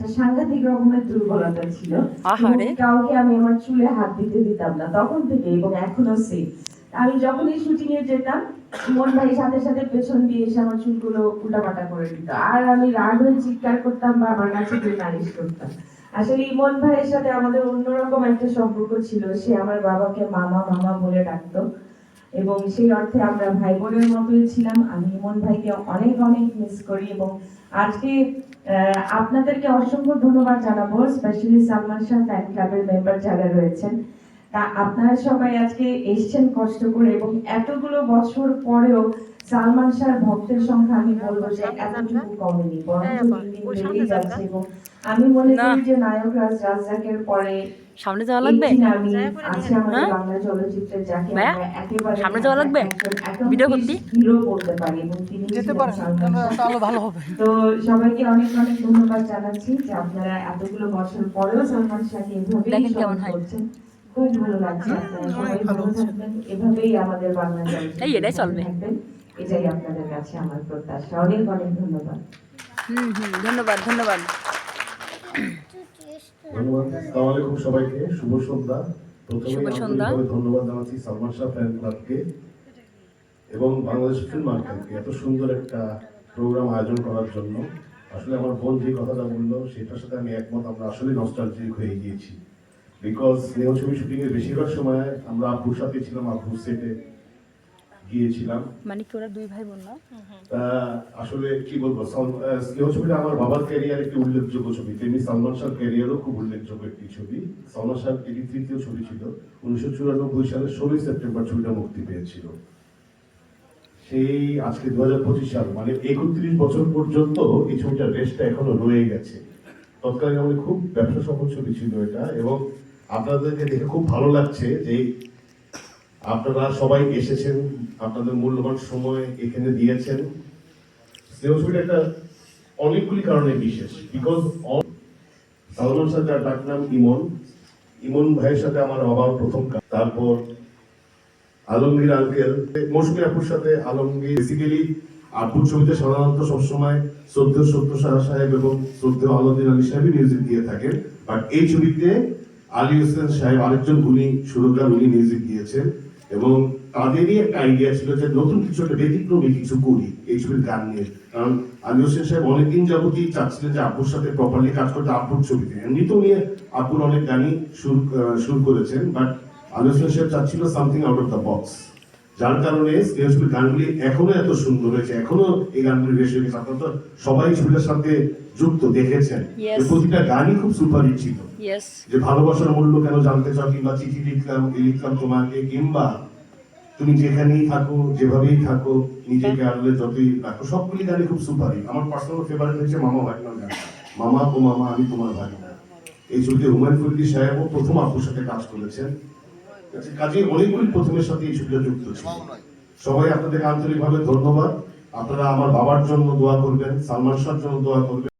একটা সাংঘাতিক রকমের দুর্বলতা ছিল। কাউকে আমি আমার চুলে হাত দিতে দিতাম না তখন থেকে এবং এখনও আমি যখনই শুটিং এ যেতাম মন ভাই সাথে সাথে পেছন দিয়ে এসে আমার চুলগুলো উল্টাপাল্টা করে দিত। আর আমি রাগ হয়ে চিৎকার করতাম বা আমার কাছে গিয়ে নালিশ করতাম আসলে ইমন ভাইয়ের সাথে আমাদের অন্যরকম একটা সম্পর্ক ছিল। সে আমার বাবাকে মামা মামা বলে ডাকতো। এবং সেই অর্থে আমরা ভাই বোনের মতোই ছিলাম। আমি ইমন ভাইকে অনেক অনেক মিস করি এবং আজকে আপনাদেরকে অসংখ্য ধন্যবাদ জানাব। স্পেশালি সালমান শাহ ফ্যান ক্লাবের মেম্বার যারা রয়েছেন। তা আপনারা সবাই আজকে এসছেন কষ্ট করে এবং এতগুলো বছর পরেও সালমান শাহর ভক্তের সংখ্যা আমি বলব যে এতটুকু কমেনি বরঞ্চ বেড়েই যাচ্ছে এবং আমি মনে করি যে নায়ক রাজ রাজ্জাকের পরে সামনে যাওয়া লাগবে আছে আমাদের হ্যাঁ? বাংলা চলচ্চিত্রে যাকে আমরা একেবারে সামনে যাওয়া লাগবে? ভিডিও করতে? হিরো বলতে পারি এবং তিনি যেতে পারেন তাহলে ভালো হবে তো সবাইকে অনেক অনেক ধন্যবাদ জানাচ্ছি যে আপনারা এতগুলো বছর পরেও সালমান শাহকে দেখেন কেমন হয়। করছেন ভালো লাগছে। আপনারা সবাই অনেক ভালো ভালো হচ্ছে। থাকবেন। এভাবেই আমাদের বাংলা এই, এটাই চলবে। এটাই আপনাদের কাছে আমার প্রত্যাশা। অনেক অনেক ধন্যবাদ। হুম হুম ধন্যবাদ ধন্যবাদ। ধন্যবাদ। আলাইকুম সবাইকে। শুভ সন্ধ্যা। শুভ সন্ধ্যা। ধন্যবাদ জানাচ্ছি সালমান শাহ ফ্যান ক্লাবকে এবং বাংলাদেশ ফিল্ম মার্কেটকে এত সুন্দর একটা প্রোগ্রাম আয়োজন করার জন্য। আসলে আমার বোন যে কথাটা বলল সেটার সাথে আমি একমত। আমরা আসলে নস্টালজিক হয়ে গিয়েছি। বিকজ স্নেহ ছবি শুটিং এর বেশিরভাগ সময় আমরা আব্বুর সাথে ছিলাম আব্বুর সেটে গিয়েছিলাম। মানে কি ওরা দুই ভাই বোন না? আসলে কি বলব স্নেহ ছবিটা আমার বাবার ক্যারিয়ার একটি উল্লেখযোগ্য ছবি। তেমনি সালমান শাহ ক্যারিয়ারও খুব উল্লেখযোগ্য একটি ছবি। সালমান শাহ এটি তৃতীয় ছবি ছিল। উনিশশো চুরানব্বই সালের ষোলোই সেপ্টেম্বর ছবিটা মুক্তি পেয়েছিল। সেই আজকে দু হাজার পঁচিশ সাল মানে একত্রিশ বছর পর্যন্ত এই ছবিটার রেস্টটা এখনও রয়ে গেছে। তৎকালীন আমাদের খুব ব্যবসা সফল ছবি ছিল এটা এবং আপনাদেরকে দেখে খুব ভালো লাগছে যে আপনারা সবাই এসেছেন, আপনাদের মূল্যবান সময় এখানে দিয়েছেন। একটা অনেকগুলি কারণে বিশেষ। বিকজ সালমান শাহ যার ডাক নাম ইমন ইমন ভাইয়ের সাথে আমার বাবার প্রথম কাজ। তারপর আলমগীর আঙ্কেল মৌসুমী আপুর সাথে আলমগীর। বেসিক্যালি আপুর ছবিতে সাধারণত সবসময় শ্রদ্ধেয় সত্য শাহ সাহেব এবং শ্রদ্ধেয় আলমদিন আলী সাহেবই মিউজিক দিয়ে থাকেন। বাট এই ছবিতে আলী হোসেন সাহেব আরেকজন উনি সুরকার উনি মিউজিক দিয়েছেন এবং তাদেরই একটা আইডিয়া ছিল যে নতুন কিছু একটা ব্যতিক্রমী কিছু করি, এই ছবির গান নিয়ে। কারণ আলী হোসেন সাহেব অনেকদিন যাবতই চাচ্ছিলেন যে আব্বুর সাথে প্রপারলি কাজ করতে, আব্বুর ছবিতে। এমনিতেও নিয়ে আব্বুর অনেক গানই সুর সুর করেছেন বাট আলী হোসেন সাহেব চাচ্ছিল something out of the box যার কারণে স্নেহ গানগুলি এখনও এত সুন্দর হয়েছে এখনও এই গানগুলি বেশ হয়ে গেছে আপনারা সবাই ছবিটার সাথে যুক্ত দেখেছেন। প্রতিটা গানই খুব সুপারহিট ছিল। যে ভালোবাসার মূল্য কেন জানতে চাও কিংবা চিঠি লিখলাম লিখলাম তোমাকে কিংবা তুমি যেখানেই থাকো যেভাবেই থাকো নিজেকে আড়লে যতই রাখো সবগুলি গানই খুব সুপারহিট আমার পার্সোনাল ফেভারিট হচ্ছে মামা ভাগনা গান। মামা ও মামা আমি তোমার ভাগনা। এই ছবিতে হুমায়ুন ফরিদি সাহেবও প্রথম আপুর সাথে কাজ করেছেন। কাজে- কাজেই অনেকগুলি প্রথমের সাথে এই ছবিটা যুক্ত ছিল সবাই আপনাদের আন্তরিকভাবে ধন্যবাদ। আপনারা আমার বাবার জন্য দোয়া করবেন সালমান শাহর জন্য দোয়া করবেন।